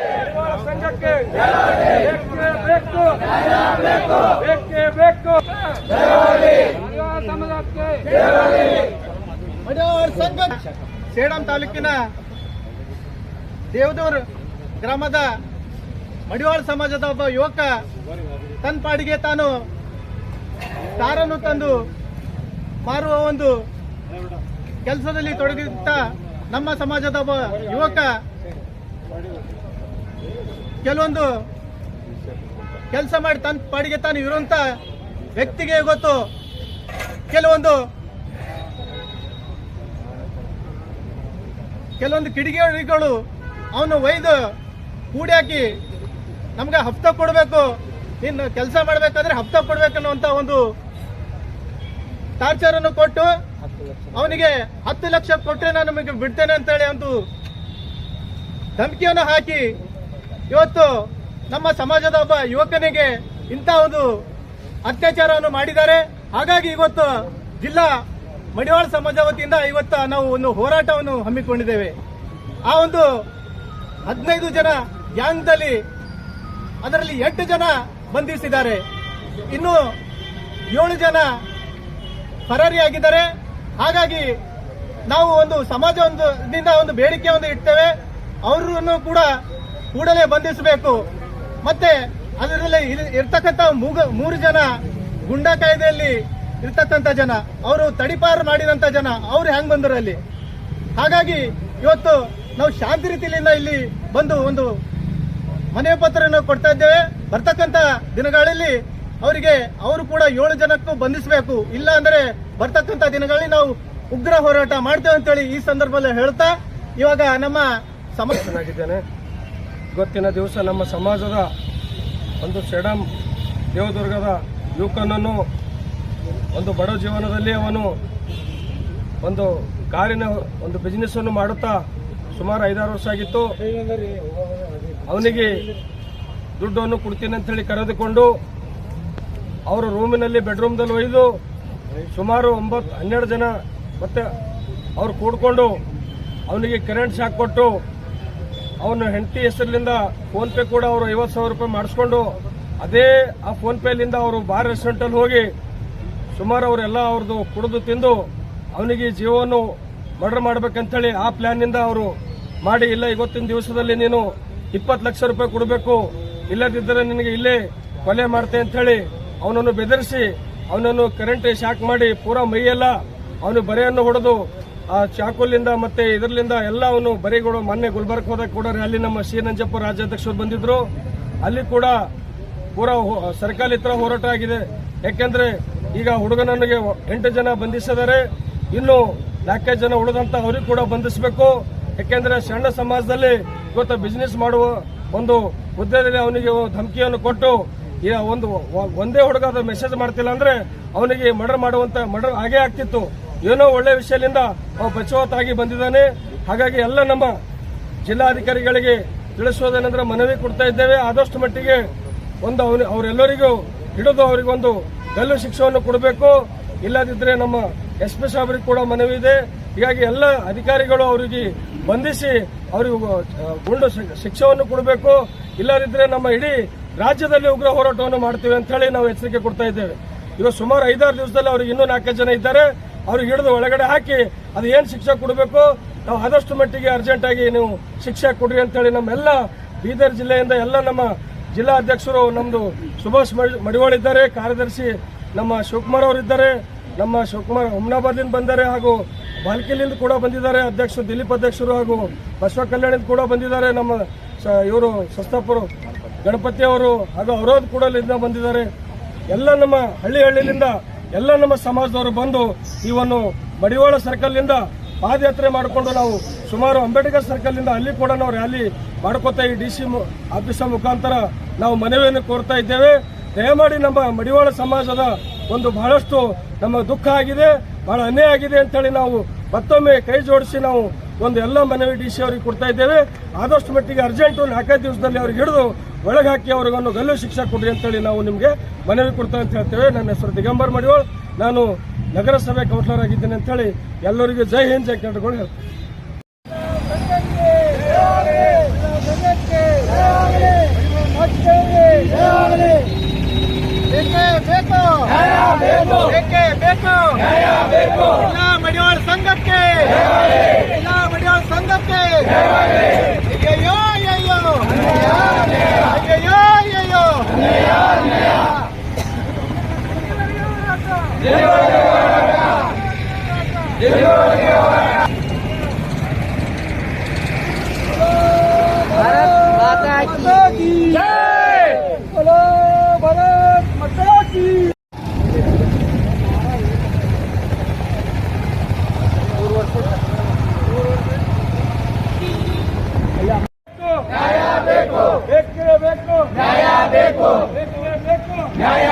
ಮಡಿವಾಳ ಸಂಘಕ್ಕೆ ಬೇಕೇ ಬೇಕು. ಬೇಕೇ ಬೇಕು. ಮಡಿವಾಳ ಸಮಾಜಕ್ಕೆ ಮಡಿವಾಳ ಸಂಘ. ಸೇಡಂ ತಾಲೂಕಿನ ದೇವದೂರ್ ಗ್ರಾಮದ ಮಡಿವಾಳ ಸಮಾಜದ ಒಬ್ಬ ಯುವಕ ತನ್ನ ಪಾಡಿಗೆ ತಾನು ಕಾರನ್ನು ತಂದು ಮಾರುವ ಒಂದು ಕೆಲಸದಲ್ಲಿ ತೊಡಗಿದ್ದ ನಮ್ಮ ಸಮಾಜದ ಯುವಕ, ಕೆಲವೊಂದು ಕೆಲಸ ಮಾಡಿ ತನ್ನ ಪಾಡಿಗೆ ತಾನು ಇರುವಂತ ವ್ಯಕ್ತಿಗೆ ಗೊತ್ತು. ಕೆಲವೊಂದು ಕೆಲವೊಂದು ಕಿಡಿಗೇಡಿಗಳು ಅವನು ಒಯ್ದು ಕೂಡಿ ಹಾಕಿ ನಮ್ಗೆ ಹಫ್ತ ಕೊಡಬೇಕು. ಇನ್ನು ಕೆಲಸ ಮಾಡಬೇಕಾದ್ರೆ ಹಪ್ತ ಕೊಡ್ಬೇಕನ್ನುವಂತ ಒಂದು ಟಾರ್ಚರ್ ಅನ್ನು ಕೊಟ್ಟು ಅವನಿಗೆ ಹತ್ತು ಲಕ್ಷ ಕೊಟ್ಟರೆ ನಾನು ನಿಮಗೆ ಬಿಡ್ತೇನೆ ಅಂತೇಳಿ ಒಂದು ಧಮಕಿಯನ್ನು ಹಾಕಿ ಇವತ್ತು ನಮ್ಮ ಸಮಾಜದ ಒಬ್ಬ ಯುವಕನಿಗೆ ಇಂಥ ಒಂದು ಅತ್ಯಾಚಾರವನ್ನು ಮಾಡಿದ್ದಾರೆ. ಹಾಗಾಗಿ ಇವತ್ತು ಜಿಲ್ಲಾ ಮಡಿವಾಳ ಸಮಾಜ ವತಿಯಿಂದ ಇವತ್ತು ನಾವು ಒಂದು ಹೋರಾಟವನ್ನು ಹಮ್ಮಿಕೊಂಡಿದ್ದೇವೆ. ಆ ಒಂದು ಹದಿನೈದು ಜನ ಗ್ಯಾಂಗ್ದಲ್ಲಿ ಅದರಲ್ಲಿ ಎಂಟು ಜನ ಬಂಧಿಸಿದ್ದಾರೆ. ಇನ್ನು ಏಳು ಜನ ಪರಾರಿಯಾಗಿದ್ದಾರೆ. ಹಾಗಾಗಿ ನಾವು ಒಂದು ಸಮಾಜ ಒಂದು ಒಂದು ಬೇಡಿಕೆ ಒಂದು ಇಡ್ತೇವೆ. ಅವರನ್ನು ಕೂಡ ಕೂಡಲೇ ಬಂಧಿಸಬೇಕು. ಮತ್ತೆ ಅದರಲ್ಲಿ ಇರ್- ಇರ್ತಕ್ಕಂಥ ಮೂರು ಜನ ಗುಂಡಾ ಕಾಯ್ದೆಯಲ್ಲಿ ಇರ್ತಕ್ಕಂಥ ಜನ, ಅವರು ತಡಿಪಾರು ಮಾಡಿದಂತ ಜನ, ಅವರು ಹೆಂಗ್ ಬಂದರು ಅಲ್ಲಿ? ಹಾಗಾಗಿ ಇವತ್ತು ನಾವು ಶಾಂತಿ ರೀತಿಯಿಂದ ಇಲ್ಲಿ ಬಂದು ಒಂದು ಮನೆ ಪತ್ರವನ್ನು ಕೊಡ್ತಾ ಇದ್ದೇವೆ. ಬರ್ತಕ್ಕಂತ ದಿನಗಳಲ್ಲಿ ಅವರಿಗೆ ಅವರು ಕೂಡ ಏಳು ಜನಕ್ಕೂ ಬಂಧಿಸಬೇಕು. ಇಲ್ಲ ಅಂದ್ರೆ ಬರ್ತಕ್ಕಂತ ದಿನಗಳಲ್ಲಿ ನಾವು ಉಗ್ರ ಹೋರಾಟ ಮಾಡ್ತೇವೆ ಅಂತೇಳಿ ಈ ಸಂದರ್ಭದಲ್ಲಿ ಹೇಳ್ತಾ, ಇವಾಗ ನಮ್ಮ ಸಮ ಚೆನ್ನಾಗಿದ್ದೇನೆ. ಇವತ್ತಿನ ದಿವಸ ನಮ್ಮ ಸಮಾಜದ ಒಂದು ಸೆಡಂ ದೇವದುರ್ಗದ ಯುವಕನನ್ನು ಒಂದು ಬಡ ಜೀವನದಲ್ಲಿ ಅವನು ಒಂದು ಕಾರಿನ ಒಂದು ಬಿಸ್ನೆಸ್ ಅನ್ನು ಮಾಡುತ್ತಾ ಸುಮಾರು ಐದಾರು ವರ್ಷ ಆಗಿತ್ತು. ಅವನಿಗೆ ದುಡ್ಡನ್ನು ಕೊಡ್ತೀನಿ ಅಂತೇಳಿ ಕರೆದುಕೊಂಡು ಅವರ ರೂಮಿನಲ್ಲಿ ಬೆಡ್ರೂಮ್ದಲ್ಲಿ ಒಯ್ದು ಸುಮಾರು ಒಂಬತ್ತು, ಹನ್ನೆರಡು ಜನ ಮತ್ತೆ ಅವ್ರು ಕೂಡ್ಕೊಂಡು ಅವನಿಗೆ ಕರೆಂಟ್ ಶಾಕ್ ಕೊಟ್ಟು ಅವನ ಹೆಂಡತಿ ಹೆಸರಿನಿಂದ ಫೋನ್ ಪೇ ಕೂಡ ಅವರು ಐವತ್ತು ಸಾವಿರ ರೂಪಾಯಿ ಮಾಡಿಸ್ಕೊಂಡು ಅದೇ ಆ ಫೋನ್ ಪೇಲಿಂದ ಅವರು ಬಾರ್ ರೆಸ್ಟೋರೆಂಟಲ್ಲಿ ಹೋಗಿ ಸುಮಾರು ಅವರೆಲ್ಲ ಅವ್ರದ್ದು ಕುಡಿದು ತಿಂದು ಅವನಿಗೆ ಜೀವವನ್ನು ಮರ್ಡರ್ ಮಾಡ್ಬೇಕಂತೇಳಿ ಆ ಪ್ಲ್ಯಾನಿಂದ ಅವರು ಮಾಡಿ, ಇಲ್ಲ, ಇವತ್ತಿನ ದಿವಸದಲ್ಲಿ ನೀನು ಇಪ್ಪತ್ತು ಲಕ್ಷ ರೂಪಾಯಿ ಕೊಡಬೇಕು ಇಲ್ಲದಿದ್ದರೆ ನಿನಗೆ ಇಲ್ಲೇ ಕೊಲೆ ಮಾಡ್ತೆ ಅಂತೇಳಿ ಅವನನ್ನು ಬೆದರಿಸಿ, ಅವನನ್ನು ಕರೆಂಟ್ ಶಾಕ್ ಮಾಡಿ ಪೂರಾ ಮೈಯೆಲ್ಲ ಅವನು ಬರೆಯನ್ನು ಹೊಡೆದು ಆ ಚಾಕುಲಿಂದ ಮತ್ತೆ ಇದರಿಂದ ಎಲ್ಲ ಅವನು ಬರಿಗಳು ಮೊನ್ನೆ ಗುಲ್ಬರ್ಗ್ ಹೋದಾಗ ಕೂಡ ಅಲ್ಲಿ ನಮ್ಮ ಸಿ ನಂಜಪ್ಪ ರಾಜ್ಯಾಧ್ಯಕ್ಷರು ಬಂದಿದ್ರು. ಅಲ್ಲಿ ಕೂಡ ಪೂರಾ ಸರ್ಕಾರ ಹೋರಾಟ ಆಗಿದೆ. ಯಾಕೆಂದ್ರೆ ಈಗ ಹುಡುಗನನಿಗೆ ಎಂಟು ಜನ ಬಂಧಿಸಿದ್ದಾರೆ. ಇನ್ನು ನಾಲ್ಕೈದು ಜನ ಉಳಿದಂತ ಅವ್ರಿಗೆ ಕೂಡ ಬಂಧಿಸಬೇಕು. ಯಾಕೆಂದ್ರೆ ಸಣ್ಣ ಸಮಾಜದಲ್ಲಿ ಇವತ್ತು ಬಿಸ್ನೆಸ್ ಮಾಡುವ ಒಂದು ಹುದ್ದೆಯಲ್ಲಿ ಅವನಿಗೆ ಧಮಕಿಯನ್ನು ಕೊಟ್ಟು ಒಂದು ಒಂದೇ ಹುಡುಗ ಅದು ಮೆಸೇಜ್ ಮಾಡ್ತಿಲ್ಲ ಅಂದ್ರೆ ಅವನಿಗೆ ಮರ್ಡರ್ ಮಾಡುವಂತ ಮರ್ಡರ್ ಆಗೇ ಆಗ್ತಿತ್ತು. ಏನೋ ಒಳ್ಳೆ ವಿಷಯದಿಂದ ಅವ ಬಚಾವತಾಗಿ ಬಂದಿದ್ದಾನೆ. ಹಾಗಾಗಿ ಎಲ್ಲ ನಮ್ಮ ಜಿಲ್ಲಾಧಿಕಾರಿಗಳಿಗೆ ತಿಳಿಸೋದೇನೆಂದ್ರೆ ಮನವಿ ಕೊಡ್ತಾ ಇದ್ದೇವೆ. ಆದಷ್ಟು ಮಟ್ಟಿಗೆ ಒಂದು ಅವನು ಅವರೆಲ್ಲರಿಗೂ ಹಿಡಿದು ಅವರಿಗೊಂದು ಗಲ್ಲು ಶಿಕ್ಷೆಯನ್ನು ಕೊಡಬೇಕು. ಇಲ್ಲದಿದ್ದರೆ ನಮ್ಮ ಎಸ್ ಪಿ ಕೂಡ ಮನವಿ ಇದೆ. ಹೀಗಾಗಿ ಎಲ್ಲ ಅಧಿಕಾರಿಗಳು ಅವರಿಗೆ ಬಂಧಿಸಿ ಅವರಿಗೆ ಗುಂಡು ಶಿಕ್ಷೆಯನ್ನು ಕೊಡಬೇಕು. ಇಲ್ಲದಿದ್ದರೆ ನಮ್ಮ ಇಡೀ ರಾಜ್ಯದಲ್ಲಿ ಉಗ್ರ ಹೋರಾಟವನ್ನು ಮಾಡ್ತೀವಿ ಅಂತ ಹೇಳಿ ನಾವು ಎಚ್ಚರಿಕೆ ಕೊಡ್ತಾ ಇದ್ದೇವೆ. ಇವಾಗ ಸುಮಾರು ಐದಾರು ದಿವಸದಲ್ಲಿ ಅವ್ರಿಗೆ ಇನ್ನೂ ನಾಲ್ಕೈದು ಜನ ಇದ್ದಾರೆ. ಅವ್ರಿಗೆ ಹಿಡಿದು ಒಳಗಡೆ ಹಾಕಿ ಅದು ಏನು ಶಿಕ್ಷೆ ಕೊಡಬೇಕು? ನಾವು ಆದಷ್ಟು ಮಟ್ಟಿಗೆ ಅರ್ಜೆಂಟ್ ಆಗಿ ನೀವು ಶಿಕ್ಷೆ ಕೊಡ್ರಿ ಅಂತ ಹೇಳಿ ನಮ್ಮೆಲ್ಲ ಬೀದರ್ ಜಿಲ್ಲೆಯಿಂದ ಎಲ್ಲ ನಮ್ಮ ಜಿಲ್ಲಾ ಅಧ್ಯಕ್ಷರು, ನಮ್ದು ಸುಭಾಷ್ ಮಡಿ- ಮಡಿವಾಳ್ ಇದ್ದಾರೆ, ಕಾರ್ಯದರ್ಶಿ ನಮ್ಮ ಶಿವಕುಮಾರ್ ಅವರಿದ್ದಾರೆ. ನಮ್ಮ ಶಿವಕುಮಾರ್ ಹುಮ್ನಾಬಾದ್ಲಿಂದ ಬಂದರೆ ಹಾಗೂ ಬಾಲ್ಕಿಲಿಂದ ಕೂಡ ಬಂದಿದ್ದಾರೆ ಅಧ್ಯಕ್ಷರು, ದಿಲೀಪ್ ಅಧ್ಯಕ್ಷರು ಹಾಗೂ ಬಸವ ಕಲ್ಯಾಣಿಂದ ಕೂಡ ಬಂದಿದ್ದಾರೆ ನಮ್ಮ ಇವರು ಸಸ್ತಾಪುರ ಗಣಪತಿ ಅವರು ಹಾಗೂ ಅವರೋದ್ ಕೂಡ ಇಲ್ಲಿಂದ ಬಂದಿದ್ದಾರೆ. ಎಲ್ಲ ನಮ್ಮ ಹಳ್ಳಿ ಹಳ್ಳಿಯಿಂದ ಎಲ್ಲ ನಮ್ಮ ಸಮಾಜದವರು ಬಂದು ಒಂದು ಮಡಿವಾಳ ಸರ್ಕಲ್ನಿಂದ ಪಾದಯಾತ್ರೆ ಮಾಡಿಕೊಂಡು ನಾವು ಸುಮಾರು ಅಂಬೇಡ್ಕರ್ ಸರ್ಕಲ್ನಿಂದ ಅಲ್ಲಿ ಕೂಡ ನಾವು ರ್ಯಾಲಿ ಮಾಡ್ಕೋತಾ ಈ ಡಿ ಸಿ ಆಫೀಸ ಮುಖಾಂತರ ನಾವು ಮನವಿಯನ್ನು ಕೋರ್ತಾ ಇದ್ದೇವೆ. ದಯಮಾಡಿ ನಮ್ಮ ಮಡಿವಾಳ ಸಮಾಜದ ಒಂದು ಬಹಳಷ್ಟು ನಮ್ಮ ದುಃಖ ಆಗಿದೆ. ಬಹಳ ಅನ್ಯಾಯ ಆಗಿದೆ ಅಂತೇಳಿ ನಾವು ಮತ್ತೊಮ್ಮೆ ಕೈ ಜೋಡಿಸಿ ನಾವು ಒಂದು ಎಲ್ಲ ಮನವಿ ಡಿ ಸಿ ಅವರಿಗೆ ಕೊಡ್ತಾ ಇದ್ದೇವೆ. ಆದಷ್ಟು ಮಟ್ಟಿಗೆ ಅರ್ಜೆಂಟು ನಾಲ್ಕೈದು ದಿವಸದಲ್ಲಿ ಅವ್ರಿಗೆ ಹಿಡಿದು ಒಳಗೆ ಹಾಕಿ ಅವ್ರಿಗೊಂದು ಗಲ್ಲು ಶಿಕ್ಷೆ ಕೊಡ್ರಿ ಅಂತೇಳಿ ನಾವು ನಿಮಗೆ ಮನವಿ ಕೊಡ್ತಾ ಅಂತ ಹೇಳ್ತೇವೆ. ನನ್ನ ಹೆಸರು ದಿಗಂಬರ್ ಮಡಿವಾಳ್. ನಾನು ನಗರಸಭೆ ಕೌನ್ಸಿಲರ್ ಆಗಿದ್ದೇನೆ ಅಂತೇಳಿ ಎಲ್ಲರಿಗೂ ಜೈ ಹಿಂದ್, ಜೈ ಕೇಳ್ಕೊಂಡು ಹೇಳ್ತೀನಿ ಬೇಕೇ ಬೇಕು ಬೇಕೇ ಬೇಕು ಇಲ್ಲ ಮಡಿವಾಳ ಸಂಘಕ್ಕೆ. ಇಲ್ಲ ಮಡಿವಾಳ ಸಂಘಕ್ಕೆ. ಅಯ್ಯಯ್ಯೋ ಅಯ್ಯಯ್ಯೋ. ಅಯ್ಯಯ್ಯೋ ಅಯ್ಯಯ್ಯೋ. ಬೇಕೇ ಬೇಕು ನ್ಯಾಯ ಬೇಕು ಬೇಕೇ ಬೇಕು ನ್ಯಾಯ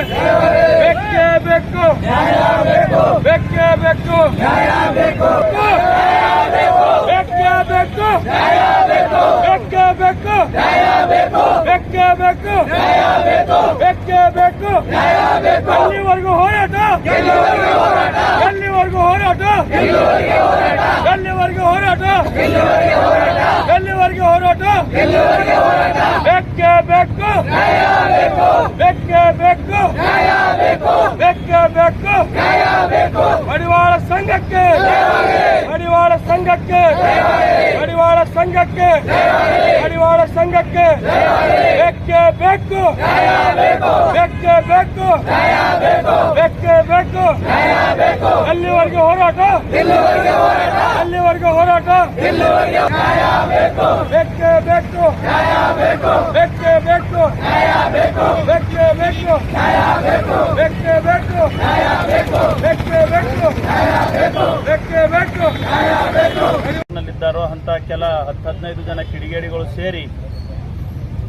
ಸಂಘಕ್ಕೆ ಬೇಕೇ ಬೇಕು ಬೇಕೇ ಬೇಕು ಬೇಕೇ ಬೇಕು ಬೇಕೇ ಬೇಕು ಬೇಕೇ ಬೇಕು ಬೇಕೇ ಬೇಕು ಎಲ್ಲಿವರೆಗೂ ಹೋರಾಟ ಎಲ್ಲಿವರೆಗೂ ಹೋರಾಟ ಎಲ್ಲಿವರೆಗೂ ಹೋರಾಟ ಎಲ್ಲಿವರೆಗೂ ಹೋರಾಟ ಬೇಕೇ ಬೇಕು ಬೇಕೇ ಬೇಕು ಬೇಕೇ ಬೇಕು ಮಡಿವಾಳ ಸಂಘಕ್ಕೆ. ಮಡಿವಾಳ ಸಂಘಕ್ಕೆ. ಮಡಿವಾಳ ಸಂಘಕ್ಕೆ. ಮಡಿವಾಳ ಸಂಘಕ್ಕೆ. ಬೆಕ್ಕೆ ಬೇಕು ಬೆಕ್ಕೆ ಬೇಕು ಬೇಕೇ ಬೇಕು ಅಲ್ಲಿವರೆಗೆ ಹೋರಾಟ. ಅಲ್ಲಿವರೆಗೆ ಹೋರಾಟ. ಬೇಕೇ ಬೇಕು. ಬೇಕೇ ಬೇಕು. ಬೇಕೇ ಬೇಕು. ಬೇಕೇ ಬೇಕು. ನಲ್ಲಿದ್ದಾರೋ ಅಂತ ಕೆಲ ಹತ್ತು ಹದಿನೈದು ಜನ ಕಿಡಿಗೇಡಿಗಳು ಸೇರಿ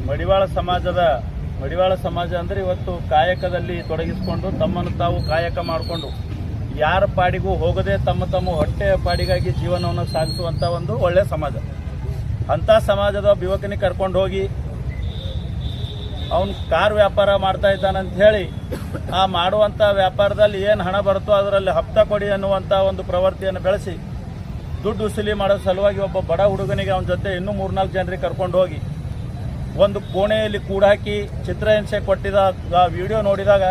ಮಡಿವಾಳ ಸಮಾಜದ ಮಡಿವಾಳ ಸಮಾಜ ಅಂದರೆ ಇವತ್ತು ಕಾಯಕದಲ್ಲಿ ತೊಡಗಿಸಿಕೊಂಡು ತಮ್ಮನ್ನು ತಾವು ಕಾಯಕ ಮಾಡಿಕೊಂಡು ಯಾರ ಪಾಡಿಗೂ ಹೋಗದೆ ತಮ್ಮ ತಮ್ಮ ಹೊಟ್ಟೆಯ ಪಾಡಿಗಾಗಿ ಜೀವನವನ್ನು ಸಾಗಿಸುವಂಥ ಒಂದು ಒಳ್ಳೆಯ ಸಮಾಜ. ಅಂಥ ಸಮಾಜದ ಯುವಕನಿಗೆ ಕರ್ಕೊಂಡು ಹೋಗಿ ಅವನು ಕಾರ್ ವ್ಯಾಪಾರ ಮಾಡ್ತಾ ಇದ್ದಾನಂತ ಹೇಳಿ ಆ ಮಾಡುವಂಥ ವ್ಯಾಪಾರದಲ್ಲಿ ಏನು ಹಣ ಬರುತ್ತೋ ಅದರಲ್ಲಿ ಹಪ್ತ ಕೊಡಿ ಅನ್ನುವಂಥ ಒಂದು ಪ್ರವೃತ್ತಿಯನ್ನು ಬೆಳೆಸಿ ದುಡ್ಡು ವಸೂಲಿ ಮಾಡೋ ಸಲುವಾಗಿ ಒಬ್ಬ ಬಡ ಹುಡುಗನಿಗೆ ಅವನ ಜೊತೆ ಇನ್ನೂ ಮೂರ್ನಾಲ್ಕು ಜನರಿಗೆ ಕರ್ಕೊಂಡು ಹೋಗಿ ಒಂದು ಕೋಣೆಯಲ್ಲಿ ಕೂಡಾಕಿ ಚಿತ್ರಹಿಂಸೆ ಕೊಟ್ಟಿದ ವಿಡಿಯೋ ನೋಡಿದಾಗ